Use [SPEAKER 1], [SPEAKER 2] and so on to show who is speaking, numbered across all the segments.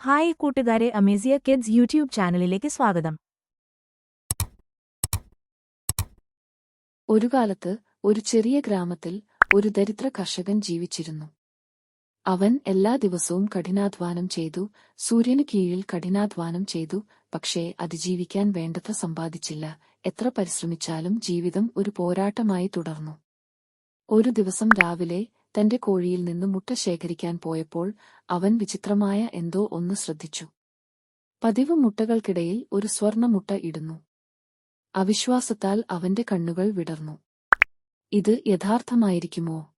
[SPEAKER 1] Hi കൂട്ടുകാരെ അമേസിയ kids YouTube ചാനലിലേക്ക് സ്വാഗതം.
[SPEAKER 2] ഒരു കാലത്ത് ഒരു ചെറിയ ഗ്രാമത്തിൽ ഒരു ദരിദ്ര കർഷകൻ ജീവിച്ചിരുന്നു. അവൻ എല്ലാ ദിവസവും കഠിനാധ്വാനം ചെയ്തു സൂര്യന് കീഴിൽ കഠിനാധ്വാനം ചെയ്തു പക്ഷേ അതിജീവിക്കാൻ വേണ്ടത്ര സമ്പാദിച്ചില്ല. എത്ര പരിശ്രമിച്ചാലും ജീവിതം ഒരു പോരാട്ടമായി തുടർന്നു. ഒരു ദിവസം രാവിലെ തന്റെ കോഴിയിൽ നിന്ന് മുട്ട ശേഖരിക്കാൻ പോയപ്പോൾ അവൻ വിചിത്രമായ എന്തോ ഒന്ന് ശ്രദ്ധിച്ചു. പതിവ് മുട്ടകൾക്കിടയിൽ ഒരു സ്വർണ മുട്ട ഇടുന്നു. അവിശ്വാസത്താൽ അവന്റെ കണ്ണുകൾ വിടർന്നു. ഇത് യഥാർത്ഥമായിരിക്കുമോ?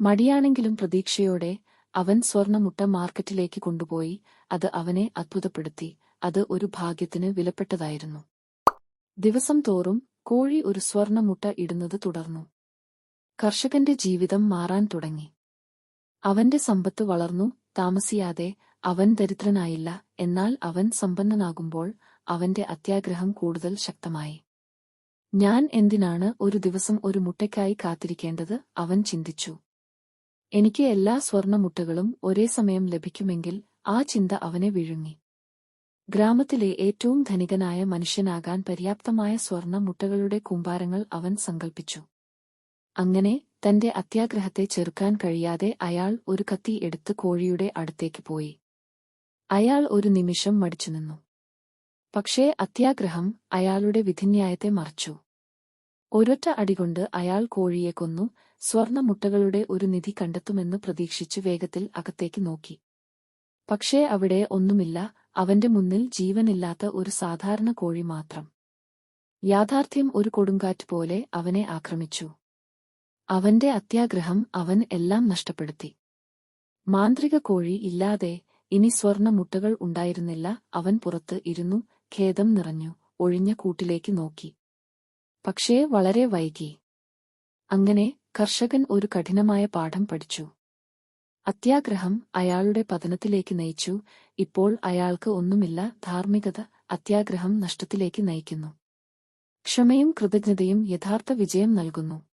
[SPEAKER 2] മടിയാണെങ്കിലും പ്രതീക്ഷയോടെ അവൻ സ്വർണമുട്ട മാർക്കറ്റിലേക്ക് കൊണ്ടുപോയി അത് അവനെ അത്ഭുതപ്പെടുത്തി. അത് ഒരു ഭാഗ്യത്തിന് വിലപ്പെട്ടതായിരുന്നു. ദിവസം തോറും കോഴി ഒരു സ്വർണമുട്ട ഇടുന്നത് തുടർന്നു. കർഷകന്റെ ജീവിതം മാറാൻ തുടങ്ങി. അവന്റെ സമ്പത്ത് വളർന്നു താമസിയാതെ അവൻ ദരിദ്രനായില്ല എന്നാൽ അവൻ സമ്പന്നനാകുമ്പോൾ അവന്റെ അത്യാഗ്രഹം കൂടുതൽ ശക്തമായി. ഞാൻ എന്തിനാണ് ഒരു ദിവസം ഒരു മുട്ടയ്ക്കായി കാത്തിരിക്കേണ്ടത്? അവൻ ചിന്തിച്ചു. എനിക്ക് എല്ലാ സ്വർണമുട്ടകളും ഒരേ സമയം ലഭിക്കുമെങ്കിൽ ആ ചിന്ത അവനെ വിഴുങ്ങി. ഗ്രാമത്തിലെ ഏറ്റവും ധനികനായ മനുഷ്യനാകാൻ പര്യാപ്തമായ സ്വർണ മുട്ടകളുടെ കൂമ്പാരങ്ങൾ അവൻ സങ്കൽപ്പിച്ചു. അങ്ങനെ തന്റെ അത്യാഗ്രഹത്തെ ചെറുക്കാൻ കഴിയാതെ അയാൾ ഒരു കത്തി എടുത്ത് കോഴിയുടെ അടുത്തേക്ക് പോയി. അയാൾ ഒരു നിമിഷം മടിച്ചു നിന്നു. പക്ഷേ അത്യാഗ്രഹം അയാളുടെ വിധിന്യായത്തെ മറച്ചു. ഒരൊറ്റ അടികൊണ്ട് അയാൾ കോഴിയെ കൊന്നു സ്വർണമുട്ടകളുടെ ഒരു നിധി കണ്ടെത്തുമെന്ന് പ്രതീക്ഷിച്ചു വേഗത്തിൽ അകത്തേക്ക് നോക്കി. പക്ഷേ അവിടെ ഒന്നുമില്ല അവന്റെ മുന്നിൽ ജീവനില്ലാത്ത ഒരു സാധാരണ കോഴി മാത്രം. യാഥാർത്ഥ്യം ഒരു കൊടുങ്കാറ്റ് പോലെ അവനെ ആക്രമിച്ചു. അവന്റെ അത്യാഗ്രഹം അവൻ എല്ലാം നഷ്ടപ്പെടുത്തി. മാന്ത്രിക കോഴി ഇല്ലാതെ ഇനി സ്വർണ മുട്ടകൾ ഉണ്ടായിരുന്നില്ല. അവൻ പുറത്ത് ഇരുന്നു ഖേദം നിറഞ്ഞു ഒഴിഞ്ഞ കൂട്ടിലേക്ക് നോക്കി. പക്ഷേ വളരെ വൈകി. അങ്ങനെ കർഷകൻ ഒരു കഠിനമായ പാഠം പഠിച്ചു. അത്യാഗ്രഹം അയാളുടെ പതനത്തിലേക്ക് നയിച്ചു. ഇപ്പോൾ അയാൾക്ക് ഒന്നുമില്ല ധാർമ്മികത അത്യാഗ്രഹം നഷ്ടത്തിലേക്ക് നയിക്കുന്നു. ക്ഷമയും കൃതജ്ഞതയും യഥാർത്ഥ വിജയം നൽകുന്നു.